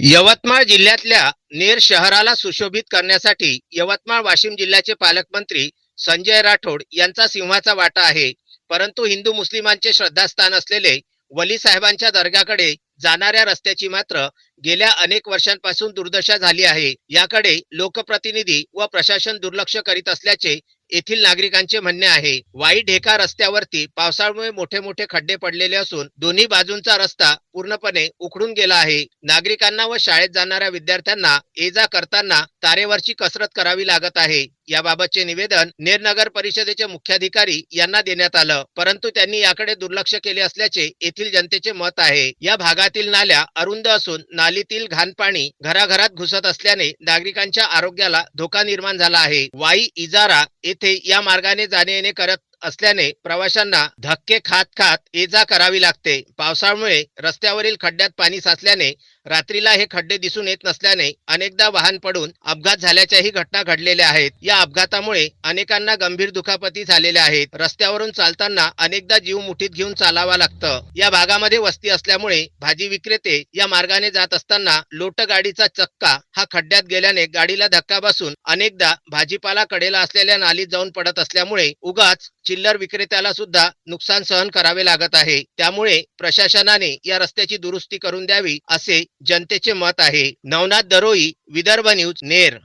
यवतमाळ जिल्ह्यातल्या नेर शहराला सुशोभित करण्यासाठी यवतमाळ वाशिम जिल्ह्याचे पालकमंत्री संजय राठोड यांचा सिंहाचा वाटा आहे. परंतु हिंदू मुस्लिमांचे श्रद्धास्थान असलेले वली साहेबांच्या दर्ग्याकडे जाणाऱ्या रस्त्याची मात्र गेल्या अनेक वर्षांपासून दुर्दशा झाली आहे. याकडे लोकप्रतिनिधी व प्रशासन दुर्लक्ष करीत असल्याचे येथील नागरिकांचे म्हणणे आहे. वाई ढेका रस्त्यावरती पावसाळ्यामुळे मोठे मोठे खड्डे पडलेले असून दोन्ही बाजूंचा रस्ता पूर्णपणे उखडून गेला आहे. नागरिकांना व शाळेत जाणाऱ्या विद्यार्थ्यांना ये जा करताना तारेवरची कसरत करावी लागत आहे. याबाबतचे निवेदन नेरनगर परिषदेचे मुख्याधिकारी यांना देण्यात आलं. परंतु त्यांनी याकडे दुर्लक्ष केले असल्याचे येथील जनतेचे मत आहे. या भागातील नाल्या अरुंद असून नालीतील घाणपाणी घराघरात घुसत असल्याने नागरिकांच्या आरोग्याला धोका निर्माण झाला आहे. वाई इजारा येथे या मार्गाने जाणे येणे करत असल्याने प्रवाशांना धक्के खात खात ये जा करावी लागते. पावसामुळे रस्त्यावरील खड्ड्यात पाणी साचल्याने रात्रीला हे खड्डे दिसून येत नसल्याने अनेकदा वाहन पडून अपघात झाल्याच्याही घटना घडलेल्या आहेत. या अपघातामुळे अनेकांना गंभीर दुखापती झालेल्या आहेत. रस्त्यावरून चालताना अनेकदा जीव मुठीत घेऊन चालावा लागतं. या भागामध्ये वस्ती असल्यामुळे भाजी विक्रेते या मार्गाने जात असताना लोट गाडीचा चक्का हा खड्ड्यात गेल्याने गाडीला धक्का बसून अनेकदा भाजीपाला कडेला असलेल्या नालीत जाऊन पडत असल्यामुळे उगाच चिल्लर विक्रेत्याला सुद्धा नुकसान सहन करावे लागत आहे. त्यामुळे प्रशासनाने या रस्त्याची दुरुस्ती करून द्यावी असे जनतेचे मत आहे. नवनाथ दरोई विदर्भ न्यूज नेर.